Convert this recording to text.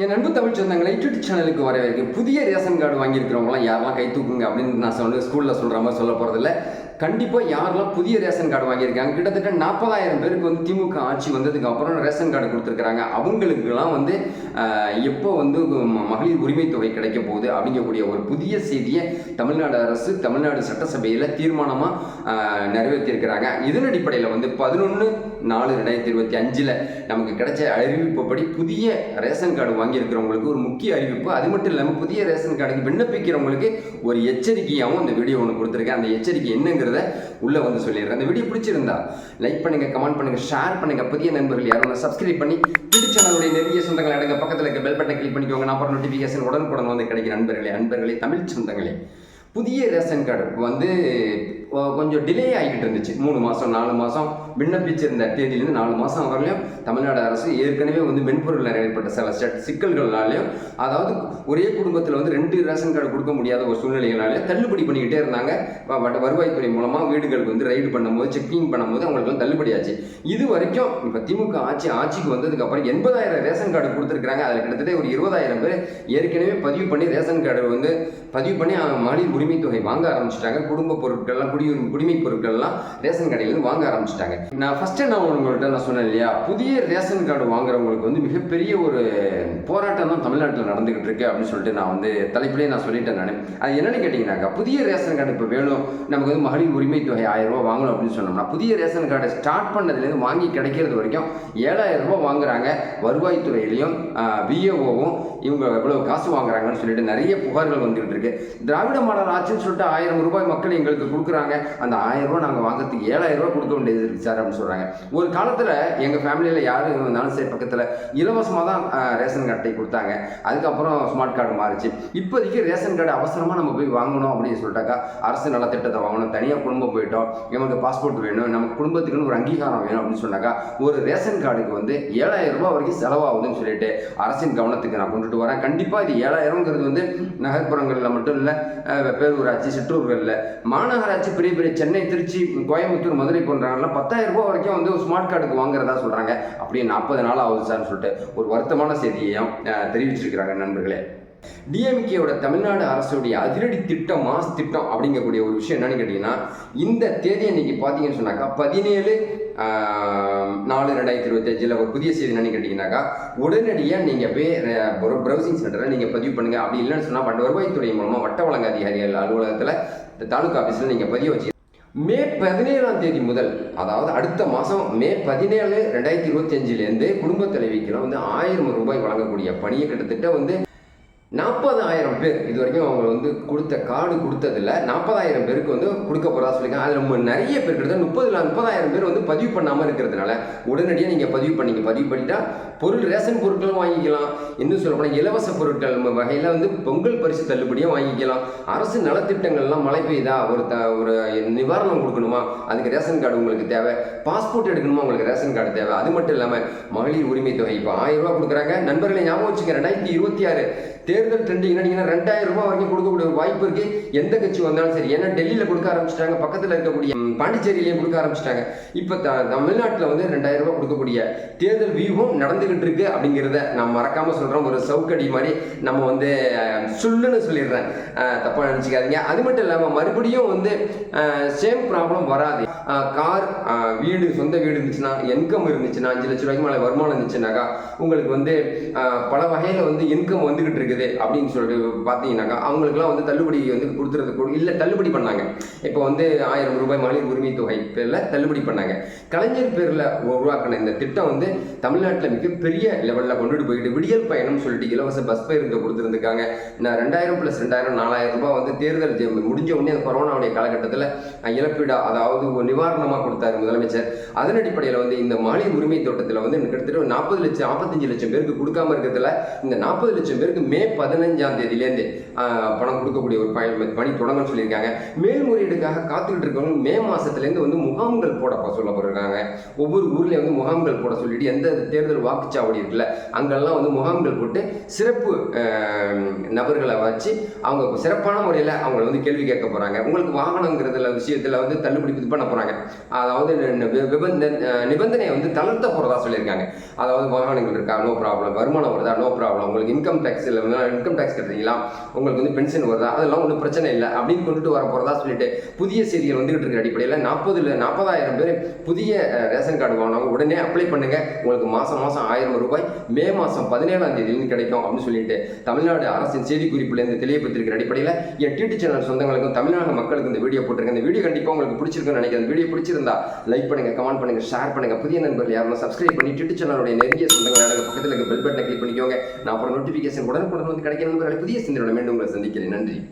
என் நண்பு தமிழ் சொந்தங்களை யூடியூப் சேனலுக்கு வரவேற்கும் புதிய ரேஷன் கார்டு வாங்கியிருக்கிறவங்களாம் யாரெல்லாம் கை தூக்குங்க அப்படின்னு நான் சொல்லு ஸ்கூலில் சொல்கிற மாதிரி சொல்ல போகிறதில்ல கண்டிப்பாக யாரெல்லாம் புதிய ரேஷன் கார்டு வாங்கியிருக்காங்க கிட்டத்தட்ட நாற்பதாயிரம் பேருக்கு வந்து திமுக ஆட்சி வந்ததுக்கு அப்புறம் ரேஷன் கார்டு கொடுத்துருக்குறாங்க. அவங்களுக்குலாம் வந்து எப்போ வந்து மகளிர் உரிமை தொகை கிடைக்க போகுது அப்படிங்கக்கூடிய ஒரு புதிய செய்தியை தமிழ்நாடு அரசு தமிழ்நாடு சட்டசபையில் தீர்மானமாக நிறைவேற்றியிருக்கிறாங்க. இதன் அடிப்படையில் வந்து பதினொன்று நாலு ரெண்டாயிரத்தி இருபத்தி அஞ்சில் நமக்கு கிடைச்ச அறிவிப்புப்படி புதிய ரேஷன் கார்டு வாங்கியிருக்கிறவங்களுக்கு ஒரு முக்கிய அறிவிப்பு. அது மட்டும் இல்லாமல் புதிய ரேஷன் கார்டுக்கு விண்ணப்பிக்கிறவங்களுக்கு ஒரு எச்சரிக்கையாகவும் அந்த வீடியோ ஒன்று கொடுத்துருக்கேன். அந்த எச்சரிக்கை என்னங்கிறத உள்ளே வந்து சொல்லிடுறேன். அந்த வீடியோ பிடிச்சிருந்தா லைக் பண்ணுங்கள் கமெண்ட் பண்ணுங்கள் ஷேர் பண்ணுங்கள் புதிய நண்பர்கள் யாரும் சப்ஸ்கிரைப் பண்ணி யூடியூப் சேனலுடைய நெருங்கிய சொந்தங்கள் அடங்க பக்கத்தில் இருக்க பெல் பட்டனை கிளிக் பண்ணிக்கோங்க. நான் அப்புறம் நோட்டிஃபிகேஷன் உடனுக்குடன் வந்து கிடைக்கிற நண்பர்களே அன்பர்களே தமிழ் சொந்தங்களே. புதிய ரேஷன் கார்டு வந்து கொஞ்சம் டிலே ஆகிட்டு இருந்துச்சு. மூணு மாதம் நாலு மாதம் விண்ணப்பிச்சிருந்த தேதியிலேருந்து நாலு மாதம் வரலையும் தமிழ்நாடு அரசு ஏற்கனவே வந்து மென்பொருளில் ஏற்பட்ட சில சிக்கல்கள்னாலையும் அதாவது ஒரே குடும்பத்தில் வந்து ரெண்டு ரேஷன் கார்டு கொடுக்க முடியாத ஒரு சூழ்நிலைகளாலே தள்ளுபடி பண்ணிக்கிட்டே இருந்தாங்க. வருவாய்த்துறை மூலமாக வீடுகளுக்கு வந்து ரைடு பண்ணும்போது செக்கிங் பண்ணும்போது அவங்களுக்கு வந்து தள்ளுபடி ஆச்சு இது வரைக்கும் இப்போ திமுக ஆட்சி ஆட்சிக்கு வந்ததுக்கப்புறம் எண்பதாயிரம் ரேஷன் கார்டு கொடுத்துருக்காங்க அதில் கிட்டத்தட்ட ஒரு இருபதாயிரம் பேர் ஏற்கனவே பதிவு பண்ணி ரேஷன் கார்டு வந்து பதிவு பண்ணி அவங்க உரிமை தொகை வாங்க ஆரம்பிச்சிட்டாங்க. குடும்ப பொருட்கள்லாம் குடியுரிமை குடிமை பொருட்கள்லாம் ரேஷன் கடையிலேருந்து வாங்க ஆரம்பிச்சிட்டாங்க. நான் ஃபஸ்ட்டு நான் உங்கள்கிட்ட நான் சொன்னேன் இல்லையா? புதிய ரேஷன் கார்டு வாங்குறவங்களுக்கு வந்து மிகப்பெரிய ஒரு போராட்டம் தான் தமிழ்நாட்டில் நடந்துகிட்டு இருக்கு அப்படின்னு சொல்லிட்டு நான் வந்து தலைப்பிலே நான் சொல்லிட்டேன் நான். அது என்னன்னு கேட்டிங்கனாக்கா புதிய ரேஷன் கார்டு இப்போ வேணும் நமக்கு வந்து மகளிர் உரிமை தொகை ஆயிரம் ரூபா வாங்கணும் அப்படின்னு சொன்னோம்னா புதிய ரேஷன் கார்டை ஸ்டார்ட் பண்ணதுலேருந்து வாங்கி கிடைக்கிறது வரைக்கும் ஏழாயிரம் ரூபாய் வாங்குறாங்க. வருவாய்த்துறையிலையும் விஏஓவும் இவங்க எவ்வளோ காசு வாங்குறாங்கன்னு சொல்லிட்டு நிறைய புகார்கள் வந்துகிட்டு இருக்கு. திராவிட மாடல் ஆட்சின்னு சொல்லிட்டு ஆயிரம் ரூபாய் மக்கள் எங்களுக்கு கொடுக்குறாங்க. அந்த ஆயிரம் ரூபா நாங்கள் வாங்குறதுக்கு ஏழாயிரம் ரூபாய் கொடுக்க வேண்டியது இருக்கு சார் அப்படின்னு சொல்கிறாங்க ஒரு காலத்தில் எங்கள் ஃபேமிலியில் யார் இருந்தாலும் சரி பக்கத்தில் இலவசமாக தான் ரேஷன் கார்டை கொடுத்தாங்க. அதுக்கப்புறம் ஸ்மார்ட் கார்டு மாறிச்சு. இப்போதைக்கு ரேஷன் கார்டு அவசரமாக நம்ம போய் வாங்கணும் அப்படின்னு சொல்லிட்டாக்கா அரசு நலத்திட்டத்தை வாங்கணும். தனியாக குடும்பம் போயிட்டோம். எங்களுக்கு பாஸ்போர்ட் வேணும். நம்ம குடும்பத்துக்குன்னு ஒரு அங்கீகாரம் வேணும் அப்படின்னு சொன்னாக்கா ஒரு ரேஷன் கார்டுக்கு வந்து ஏழாயிரம் ரூபாய் வரைக்கும் செலவாகுதுன்னு சொல்லிட்டு அரசின் கவனத்துக்கு நான் கொண்டுட்டு வரேன். கண்டிப்பாக இது ஏழாயிரம்ங்கிறது வந்து நகர்ப்புறங்களில் மட்டும் இல்லை பேரூராட்சி சிற்றூர்களில். மாநகராட்சி பெரிய பெரிய சென்னை திருச்சி கோயம்புத்தூர் மதுரை போன்றவங்கலாம் பத்தாயிரம் ரூபாய் வரைக்கும் வந்து ஸ்மார்ட் கார்டுக்கு வாங்குறதா சொல்கிறாங்க அப்படியே நாற்பது நாள் ஆகுது சார்னு சொல்லிட்டு ஒரு வருத்தமான செய்தியையும் தெரிவிச்சிருக்கிறாங்க நண்பர்களே. டிஎம்கேயோட தமிழ்நாடு அரசுடைய அதிரடி திட்டம் மாஸ் திட்டம் அப்படிங்கக்கூடிய ஒரு விஷயம் என்னன்னு கேட்டிங்கன்னா இந்த தேதி இன்னைக்கு பார்த்தீங்கன்னு சொன்னாக்கா பதினேழு நாலு ரெண்டாயிரத்தி இருபத்தஞ்சில் ஒரு புதிய செய்தி என்னன்னு கேட்டிங்கனாக்கா உடனடியாக நீங்கள் போய் ப்ரௌசிங் சென்டரில் நீங்கள் பதிவு பண்ணுங்கள் அப்படி இல்லைன்னு சொன்னால் வட்ட வருவாய்த்துறை மூலமாக வட்ட வழங்க அதிகாரிகள் அலுவலகத்தில் இந்த தாலுகா ஆஃபீஸில் நீங்கள் பதிவு வச்சு மே பதினேழாம் தேதி முதல் அதாவது அடுத்த மாதம் மே பதினேழு ரெண்டாயிரத்தி இருபத்தி அஞ்சுலேருந்து குடும்ப தலைவிக்கெல்லாம் வந்து ஆயிரம் ரூபாய் வழங்கக்கூடிய பணியை கிட்டத்தட்ட வந்து நாற்பதாயிரம் பேர் இது வரைக்கும் அவங்க வந்து கொடுத்த கார்டு கொடுத்ததில்ல. நாற்பதாயிரம் பேருக்கு வந்து கொடுக்க போகிறதா சொல்லியிருக்காங்க. அதில் நம்ம நிறைய பேர் கிட்டத்தட்ட முப்பது முப்பதாயிரம் பேர் வந்து பதிவு பண்ணாமல் இருக்கிறதுனால உடனடியாக நீங்கள் பதிவு பண்ணிங்க பதிவு பண்ணிட்டால் பொருள் ரேஷன் பொருட்களும் வாங்கிக்கலாம். இன்னும் சொல்ல போனால் இலவச பொருட்கள் வகையில் வந்து பொங்கல் பரிசு தள்ளுபடியும் வாங்கிக்கலாம். அரசு நலத்திட்டங்கள்லாம் மழை பெய்யுதா ஒரு த ஒரு நிவாரணம் கொடுக்கணுமா? அதுக்கு ரேஷன் கார்டு உங்களுக்கு தேவை. பாஸ்போர்ட் எடுக்கணுமா? உங்களுக்கு ரேஷன் கார்டு தேவை. அது மட்டும் இல்லாமல் மகளிர் உரிமை தொகை இப்போ ஆயிரம் ரூபா கொடுக்குறாங்க. நண்பர்களை ஞாபகம் வச்சுக்க ரெண்டாயிரத்தி இருபத்தி ஆறு தேர்தல் ட்ரெண்டிங் என்னன்னா ரெண்டாயிரம் ரூபாய் வரைக்கும் கொடுக்கக்கூடிய ஒரு வாய்ப்பு இருக்கு. எந்த கட்சி வந்தாலும் சரி. ஏன்னா டெல்லியில் கொடுக்க ஆரம்பிச்சிட்டாங்க. பக்கத்தில் இருக்கக்கூடிய பாண்டிச்சேரியிலேயே பாண்டிச்சேரியிலையும் கொடுக்க ஆரம்பிச்சிட்டாங்க. இப்போ த தமிழ்நாட்டில் வந்து ரெண்டாயிரம் ரூபாய் கொடுக்கக்கூடிய தேர்தல் வியூகம் நடந்துகிட்டு இருக்கு அப்படிங்கிறத நான் மறக்காம சொல்றோம் ஒரு சவுக்கடி மாதிரி நம்ம வந்து சொல்லுன்னு சொல்லிடுறேன். அஹ், தப்பா நினச்சிக்காதீங்க. அது மட்டும் இல்லாமல் மறுபடியும் வந்து சேம் ப்ராப்ளம் வராது. கார் வீடு சொந்த வீடு இருந்துச்சுன்னா இன்கம் இருந்துச்சுன்னா அஞ்சு லட்ச ரூபாய்க்கு மேலே வருமானம் இருந்துச்சுனாக்கா உங்களுக்கு வந்து பல வகையில் வந்து இன்கம் வந்துகிட்டு இருக்கு. இருக்குது அப்படின்னு சொல்லிட்டு பார்த்தீங்கன்னாக்கா அவங்களுக்குலாம் வந்து தள்ளுபடி வந்து கொடுத்துறது கூட இல்லை தள்ளுபடி பண்ணாங்க. இப்போ வந்து ஆயிரம் ரூபாய் மகளிர் உரிமை தொகை பேரில் தள்ளுபடி பண்ணாங்க. கலைஞர் பேரில் உருவாக்கின இந்த திட்டம் வந்து தமிழ்நாட்டில் மிகப்பெரிய லெவலில் கொண்டுட்டு போயிட்டு விடியல் பயணம் சொல்லிட்டு இலவச பஸ் பேருந்து கொடுத்துருந்துருக்காங்க. நான் ரெண்டாயிரம் ப்ளஸ் ரெண்டாயிரம் நாலாயிரம் ரூபாய் வந்து தேர்தல் முடிஞ்ச உடனே அந்த கொரோனாவுடைய காலகட்டத்தில் இழப்பீடா அதாவது ஒரு நிவாரணமாக கொடுத்தாரு முதலமைச்சர். அதன் அடிப்படையில் வந்து இந்த மாநில உரிமை தோட்டத்தில் வந்து கிட்டத்தட்ட ஒரு நாற்பது லட்சம் நாற்பத்தஞ்சு லட்சம் பேருக்கு கொடுக்காம இருக்கிறதுல இந்த நாற்பது லட்சம் பேருக்கு மே பதினஞ்சாம் தேதியிலேருந்து பணம் கொடுக்கக்கூடிய ஒரு பணி தொடங்கன்னு சொல்லியிருக்காங்க. மேல்முறையீடுக்காக காத்துக்கிட்டு இருக்கவங்க மே மாதத்துலேருந்து வந்து முகாம்கள் போட சொல்ல போகிறாங்க ஒவ்வொரு ஊர்லேயும் வந்து முகாம்கள் போட சொல்லிட்டு எந்த தேர்தல் வாக்குச்சாவடி இருக்குல்ல அங்கெல்லாம் வந்து முகாம்கள் போட்டு சிறப்பு நபர்களை வச்சு அவங்க சிறப்பான முறையில் அவங்களை வந்து கேள்வி கேட்க போகிறாங்க உங்களுக்கு வாகனங்கிறதுல விஷயத்தில் வந்து தள்ளுபடி இது பண்ண போகிறாங்க அதாவது நிபந்தனையை வந்து தளர்த்த போகிறதா சொல்லியிருக்காங்க. அதாவது வாகனங்கள் இருக்கா? நோ ப்ராப்ளம் வருமானம் வருதா? நோ ப்ராப்ளம் உங்களுக்கு இன்கம் டேக்ஸ் இல்லை இன்கம் டேக்ஸ் கட்டுறீங்களா? உங்களுக்கு வந்து பென்ஷன் வருதா? அதெல்லாம் ஒன்றும் பிரச்சனை இல்லை. அப்படின்னு கொண்டுட்டு வர போகிறதா சொல்லிட்டு புதிய செய்திகள் வந்துகிட்டு இருக்கிற அடிப்படையில். நாற்பதுல நாற்பதாயிரம் பேர் புதிய ரேஷன் கார்டு வாங்கினவங்க உடனே அப்ளை பண்ணுங்க. உங்களுக்கு மாசம் மாசம் ஆயிரம் ரூபாய் மே மாசம் பதினேழாம் தேதியிலிருந்து கிடைக்கும் அப்படின்னு சொல்லிட்டு தமிழ்நாடு அரசின் செய்திக்குறிப்பிலேருந்து தெளிவுபடுத்திருக்கிற அடிப்படையில் என் டிடி சேனல் சொந்தங்களுக்கும் தமிழ்நாடு மக்களுக்கு இந்த வீடியோ போட்டிருக்கேன். இந்த வீடியோ கண்டிப்பாக உங்களுக்கு பிடிச்சிருக்குன்னு நினைக்கிறேன். வீடியோ பிடிச்சிருந்தா லைக் பண்ணுங்க கமெண்ட் பண்ணுங்க ஷேர் பண்ணுங்க. புதிய நண்பர்கள் யாரும் சப்ஸ்கிரைப் பண்ணி டிடி சேனலுடைய நெருங்கிய சொந்தங்கள் பக்கத்தில் இருக்க பெல் பட்டனை கிளிக் பண்ணிக்கோங்க. நான் அப்புறம் நோட்டிஃபிகேஷன் உடனுக்குடன் வந்து கிடைக்கிற புதிய சிந்தனையோட மீண்டும் உங்களை சந்திக்கிறேன். நன்றி.